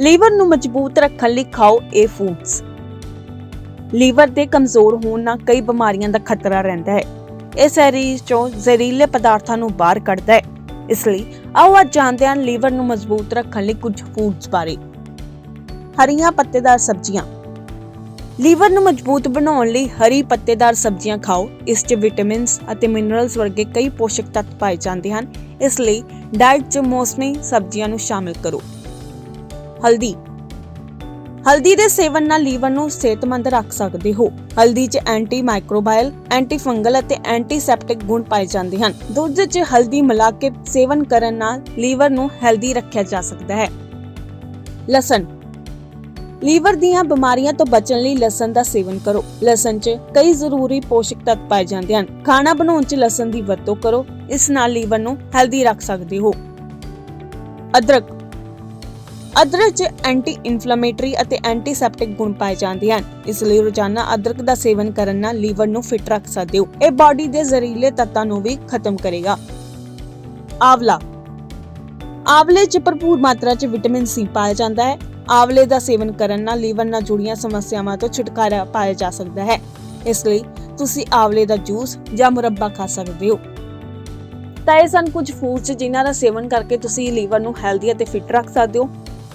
Liver ਨੂੰ ਮਜ਼ਬੂਤ ਰੱਖਣ ਲਈ ਖਾਓ ਇਹ ਫੂਡਸ ਲੀਵਰ ਦੇ ਕਮਜ਼ੋਰ ਹੋਣ ਨਾਲ ਕਈ ਬਿਮਾਰੀਆਂ ਦਾ ਖਤਰਾ ਰਹਿੰਦਾ ਹੈ। ਇਹ ਸਰੀਰ ਚੋਂ ਜ਼ਹਿਰੀਲੇ ਪਦਾਰਥਾਂ ਨੂੰ ਬਾਹਰ ਕੱਢਦਾ ਹੈ। ਇਸ ਲਈ ਆਓ ਅੱਜ ਜਾਣਦੇ ਹਾਂ ਲੀਵਰ ਨੂੰ ਮਜ਼ਬੂਤ ਰੱਖਣ ਲਈ ਕੁਝ ਫੂਡਸ ਬਾਰੇ। ਹਰੀਆਂ ਪੱਤੇਦਾਰ ਸਬਜ਼ੀਆਂ। ਲੀਵਰ ਨੂੰ ਮਜ਼ਬੂਤ ਬਣਾਉਣ ਲਈ ਹਰੀ ਪੱਤੇਦਾਰ ਸਬਜ਼ੀਆਂ ਖਾਓ। ਇਸ 'ਚ ਵਿਟਾਮਿਨਸ ਅਤੇ ਮਿਨਰਲਸ ਵਰਗੇ ਕਈ ਪੋਸ਼ਕ ਤੱਤ ਪਾਏ ਜਾਂਦੇ ਹਨ। ਇਸ ਲਈ ਡਾਈਟ 'ਚ ਮੌਸਮੀ ਸਬਜ਼ੀਆਂ ਨੂੰ ਸ਼ਾਮਿਲ ਕਰੋ। ਹਲਦੀ। ਹਲਦੀ ਦੇ ਸੇਵਨ ਨਾਲ ਲੀਵਰ ਨੂੰ ਸਿਹਤਮੰਦ ਰੱਖ ਸਕਦੇ ਹੋ। ਹਲਦੀ 'ਚ ਐਂਟੀ ਮਾਈਕਰੋਬਾਇਲ ਐਂਟੀ ਫੰਗਲ ਅਤੇ ਐਂਟੀਸੈਪਟਿਕ ਗੁਣ ਪਾਏ ਜਾਂਦੇ ਹਨ। ਦੁੱਧ 'ਚ ਹਲਦੀ ਮਿਲਾ ਕੇ ਸੇਵਨ ਕਰਨ ਨਾਲ ਲੀਵਰ ਨੂੰ ਹੈਲਦੀ ਰੱਖਿਆ ਜਾ ਸਕਦਾ ਹੈ। ਲਸਣ। ਲੀਵਰ ਦੀਆਂ ਬਿਮਾਰੀਆਂ ਤੋਂ ਬਚਣ ਲਈ ਲਸਣ ਦਾ ਸੇਵਨ ਕਰੋ। ਲਸਣ 'ਚ ਕਈ ਜ਼ਰੂਰੀ ਪੋਸ਼ਕ ਤੱਤ ਪਾਏ ਜਾਂਦੇ ਹਨ। ਖਾਣਾ ਬਣਾਉਣ 'ਚ ਲਸਣ ਦੀ ਵਰਤੋਂ ਕਰੋ। ਇਸ ਨਾਲ ਲੀਵਰ ਨੂੰ ਹੈਲਦੀ ਰੱਖ ਸਕਦੇ ਹੋ। ਅਦਰਕ। ਅਦਰਕ 'ਚ ਐਂਟੀ ਇਨਫਲੇਮੇਟਰੀ ਅਤੇ ਐਂਟੀਸੈਪਟਿਕ ਗੁਣ ਪਾਏ ਜਾਂਦੇ ਹਨ। ਇਸ ਲਈ ਰੋਜ਼ਾਨਾ ਅਦਰਕ ਦਾ ਸੇਵਨ ਕਰਨ ਨਾਲ ਲੀਵਰ ਨੂੰ ਫਿਟ ਰੱਖ ਸਕਦੇ ਹੋ। ਇਹ ਬਾਡੀ ਦੇ ਜ਼ਹਿਰੀਲੇ ਤੱਤਾਂ ਨੂੰ ਵੀ ਖਤਮ ਕਰੇਗਾ। ਆਵਲਾ। ਆਵਲੇ 'ਚ ਭਰਪੂਰ ਮਾਤਰਾ 'ਚ ਵਿਟਾਮਿਨ ਸੀ ਪਾਇਆ ਜਾਂਦਾ ਹੈ। ਆਵਲੇ ਦਾ ਸੇਵਨ ਕਰਨ ਨਾਲ ਲੀਵਰ ਨਾਲ ਜੁੜੀਆਂ ਸਮੱਸਿਆਵਾਂ ਤੋਂ ਛੁਟਕਾਰਾ ਪਾਇਆ ਜਾ ਸਕਦਾ ਹੈ। ਇਸ ਲਈ ਤੁਸੀਂ ਆਵਲੇ ਦਾ ਜੂਸ ਜਾਂ ਮੁਰੱਬਾ ਖਾ ਸਕਦੇ ਹੋ। ਤਾਂ ਇਹ ਸਨ ਕੁਝ ਫੂਡਸ ਜਿਨ੍ਹਾਂ ਦਾ ਸੇਵਨ ਕਰਕੇ ਤੁਸੀਂ ਲੀਵਰ ਨੂੰ ਹੈਲਦੀ ਅਤੇ ਫਿਟ ਰੱਖ ਸਕਦੇ ਹੋ।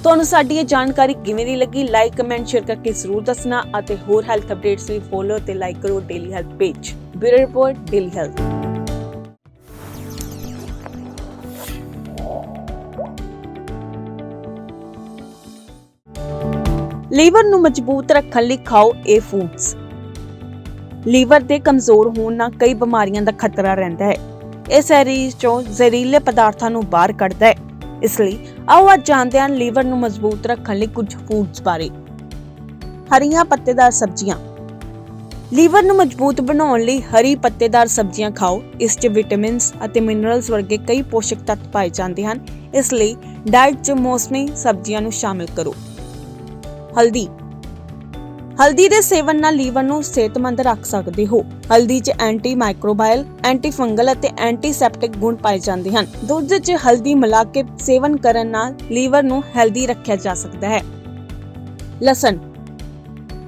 ਤੁਹਾਨੂੰ ਸਾਡੀ ਇਹ ਜਾਣਕਾਰੀ ਕਿਵੇਂ ਦੀ ਲੱਗੀ? ਲਾਈਕ ਕਮੈਂਟ ਸ਼ੇਅਰ ਕਰਕੇ ਜ਼ਰੂਰ ਦੱਸਣਾ ਅਤੇ ਹੋਰ ਹੈਲਥ ਅਪਡੇਟਸ ਲਈ ਫੋਲੋ ਤੇ ਲਾਈਕ ਕਰੋ daily health page bureau report daily health liver ਨੂੰ ਮਜ਼ਬੂਤ ਰੱਖਣ ਲਈ ਖਾਓ ਇਹ ਫੂਡਸ ਲੀਵਰ ਦੇ ਕਮਜ਼ੋਰ ਹੋਣ ਨਾਲ ਕਈ ਬਿਮਾਰੀਆਂ ਦਾ ਖਤਰਾ ਰਹਿੰਦਾ ਹੈ। ਇਹ ਸਰੀਰ ਚੋਂ ਜ਼ਹਿਰੀਲੇ ਪਦਾਰਥਾਂ ਨੂੰ ਬਾਹਰ ਕੱਢਦਾ ਹੈ। ਇਸ ਲਈ ਆਓ ਅੱਜ ਜਾਣਦੇ ਹਾਂ ਲੀਵਰ ਨੂੰ ਮਜ਼ਬੂਤ ਰੱਖਣ ਲਈ ਕੁਝ ਫੂਡਸ ਬਾਰੇ। ਹਰੀਆਂ ਪੱਤੇਦਾਰ ਸਬਜ਼ੀਆਂ। ਲੀਵਰ ਨੂੰ ਮਜ਼ਬੂਤ ਬਣਾਉਣ ਲਈ ਹਰੀ ਪੱਤੇਦਾਰ ਸਬਜ਼ੀਆਂ ਖਾਓ। ਇਸ 'ਚ ਵਿਟਾਮਿਨਸ ਅਤੇ ਮਿਨਰਲਸ ਵਰਗੇ ਕਈ ਪੋਸ਼ਕ ਤੱਤ ਪਾਏ ਜਾਂਦੇ ਹਨ। ਇਸ ਲਈ ਡਾਈਟ 'ਚ ਮੌਸਮੀ ਸਬਜ਼ੀਆਂ ਨੂੰ ਸ਼ਾਮਿਲ ਕਰੋ। ਹਲਦੀ। ਹਲਦੀ ਦੇ ਸੇਵਨ ਨਾਲ ਲੀਵਰ ਨੂੰ ਸਿਹਤਮੰਦ ਰੱਖ ਸਕਦੇ ਹੋ। ਹਲਦੀ 'ਚ ਐਂਟੀ ਮਾਈਕਰੋਬਾਇਲ ਐਂਟੀ ਫੰਗਲ ਅਤੇ ਐਂਟੀਸੈਪਟਿਕ ਗੁਣ ਪਾਏ ਜਾਂਦੇ ਹਨ। ਦੁੱਧ 'ਚ ਹਲਦੀ ਮਿਲਾ ਕੇ ਸੇਵਨ ਕਰਨ ਨਾਲ ਲੀਵਰ ਨੂੰ ਹੈਲਦੀ ਰੱਖਿਆ ਜਾ ਸਕਦਾ ਹੈ। ਲਸਣ।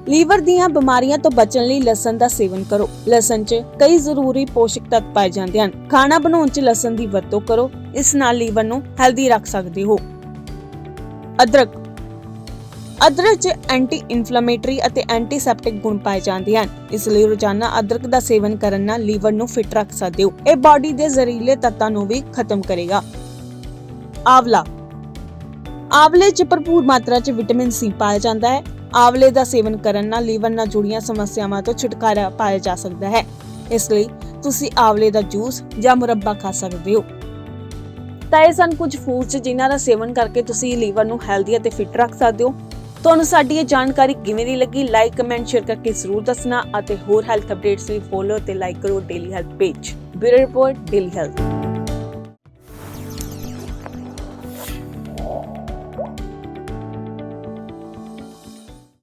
ਲੀਵਰ ਦੀਆਂ ਬਿਮਾਰੀਆਂ ਤੋਂ ਬਚਣ ਲਈ ਲਸਣ ਦਾ ਸੇਵਨ ਕਰੋ। ਲਸਣ 'ਚ ਕਈ ਜ਼ਰੂਰੀ ਪੋਸ਼ਕ ਤੱਤ ਪਾਏ ਜਾਂਦੇ ਹਨ। ਖਾਣਾ ਬਣਾਉਣ 'ਚ ਲਸਣ ਦੀ ਵਰਤੋਂ ਕਰੋ। ਇਸ ਨਾਲ ਲੀਵਰ ਨੂੰ ਹੈਲਦੀ ਰੱਖ ਸਕਦੇ ਹੋ। ਅਦਰਕ। ਅਦਰਕ 'ਚ ਐਂਟੀ ਇਨਫਲੇਮੇਟਰੀ ਅਤੇ ਐਂਟੀਸੈਪਟਿਕ ਗੁਣ ਪਾਏ ਜਾਂਦੇ ਹਨ। ਇਸ ਲਈ ਰੋਜ਼ਾਨਾ ਅਦਰਕ ਦਾ ਸੇਵਨ ਕਰਨ ਨਾਲ ਲੀਵਰ ਨੂੰ ਫਿਟ ਰੱਖ ਸਕਦੇ ਹੋ। ਇਹ ਬਾਡੀ ਦੇ ਜ਼ਹਿਰੀਲੇ ਤੱਤਾਂ ਨੂੰ ਵੀ ਖਤਮ ਕਰੇਗਾ। ਆਵਲਾ। ਆਵਲੇ 'ਚ ਭਰਪੂਰ ਮਾਤਰਾ 'ਚ ਵਿਟਾਮਿਨ ਸੀ ਪਾਇਆ ਜਾਂਦਾ ਹੈ। ਆਵਲੇ ਦਾ ਸੇਵਨ ਕਰਨ ਨਾਲ ਲੀਵਰ ਨਾਲ ਜੁੜੀਆਂ ਸਮੱਸਿਆਵਾਂ ਤੋਂ ਛੁਟਕਾਰਾ ਪਾਇਆ ਜਾ ਸਕਦਾ ਹੈ। ਇਸ ਲਈ ਤੁਸੀਂ ਆਵਲੇ ਦਾ ਜੂਸ ਜਾਂ ਮੁਰੱਬਾ ਖਾ ਸਕਦੇ ਹੋ। ਤਾਂ ਇਹ ਸਨ ਕੁਝ ਫੂਡਸ ਜਿਨ੍ਹਾਂ ਦਾ ਸੇਵਨ ਕਰਕੇ ਤੁਸੀਂ ਲੀਵਰ ਨੂੰ ਹੈਲਦੀ ਅਤੇ ਫਿਟ ਰੱਖ ਸਕਦੇ ਹੋ। ਤੁਹਾਨੂੰ ਸਾਡੀ ਇਹ ਜਾਣਕਾਰੀ ਕਿਵੇਂ ਦੀ ਲੱਗੀ? ਲਾਈਕ ਕਮੈਂਟ ਸ਼ੇਅਰ ਕਰਕੇ ਜ਼ਰੂਰ ਦੱਸਣਾ ਅਤੇ ਹੋਰ ਹੈਲਥ ਅਪਡੇਟਸ ਲਈ ਫੋਲੋ ਤੇ ਲਾਈਕ ਕਰੋ daily health page bureau report daily health